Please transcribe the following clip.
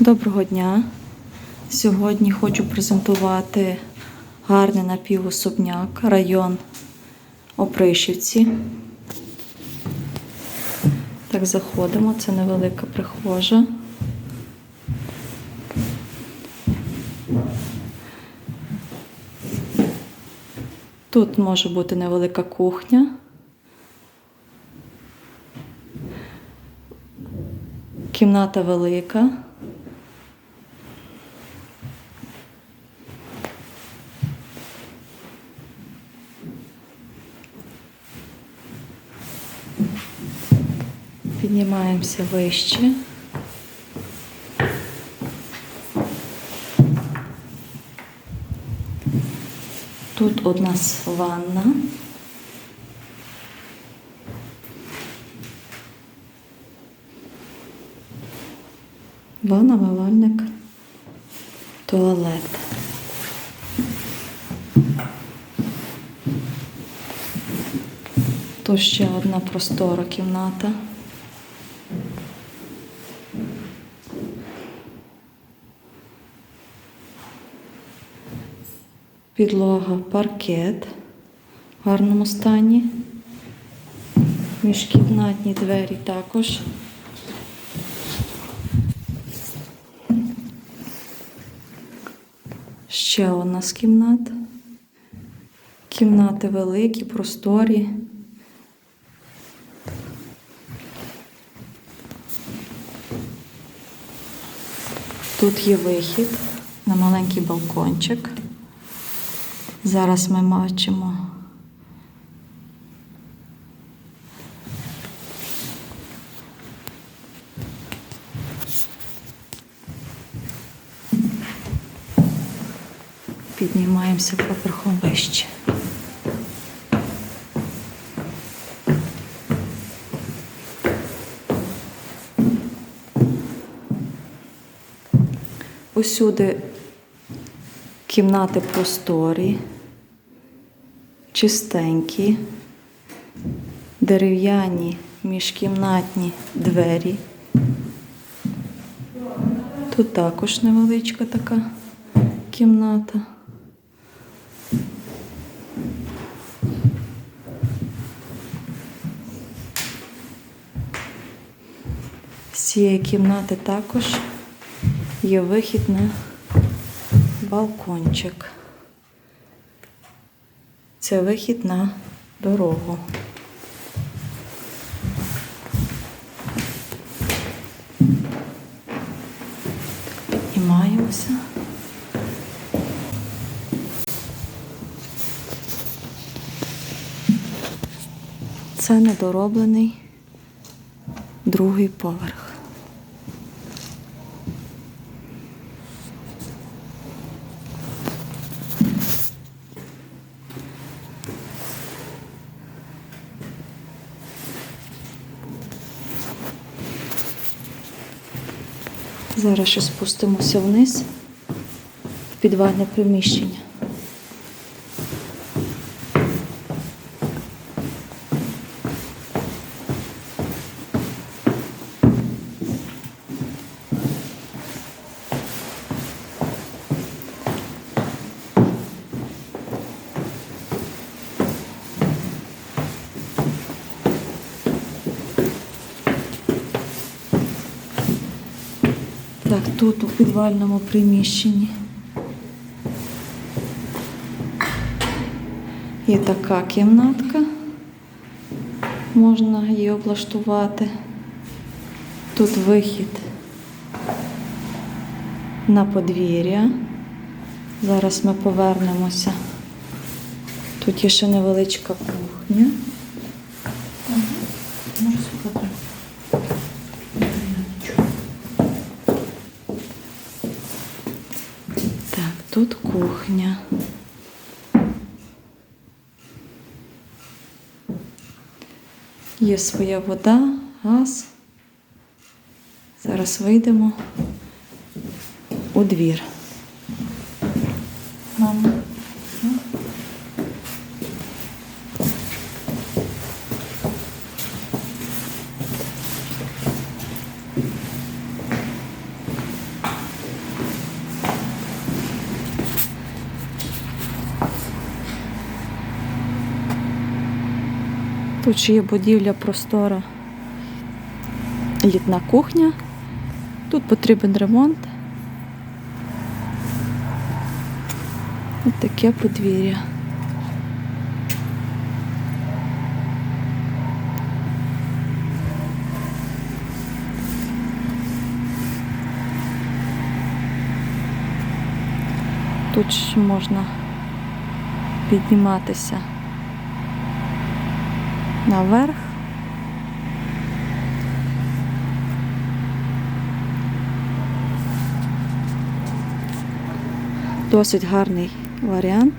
Доброго дня. Сьогодні хочу презентувати гарний напівособняк, район Опришівці. Так, заходимо, це невелика прихожа. Тут може бути невелика кухня. Кімната велика. Піднімаємося вище. Тут у нас ванна. Ванна, вивальник, туалет. Тут ще одна простора кімната. Підлога паркет в гарному стані. Міжкімнатні двері також. Ще у нас кімнат. Кімнати великі, просторі. Тут є вихід на маленький балкончик. Зараз ми бачимо. Піднімаємося поверхом вище. Усюди кімнати просторі, чистенькі, дерев'яні міжкімнатні двері. Тут також невеличка така кімната. З цієї кімнати також є вихід на балкончик. Це вихід на дорогу. Піднімаємося. Це недороблений другий поверх. Зараз ще спустимося вниз в підвальне приміщення. Так, тут у підвальному приміщенні є така кімнатка, можна її облаштувати. Тут вихід на подвір'я. Зараз ми повернемося. Тут є ще невеличка кухня. Тут кухня. Є своя вода, газ. Зараз вийдемо у двір. Тут ще є будівля простора. Літна кухня. Тут потрібен ремонт. Ось таке подвір'я. Тут ще можна підніматися наверх. Досить гарний варіант.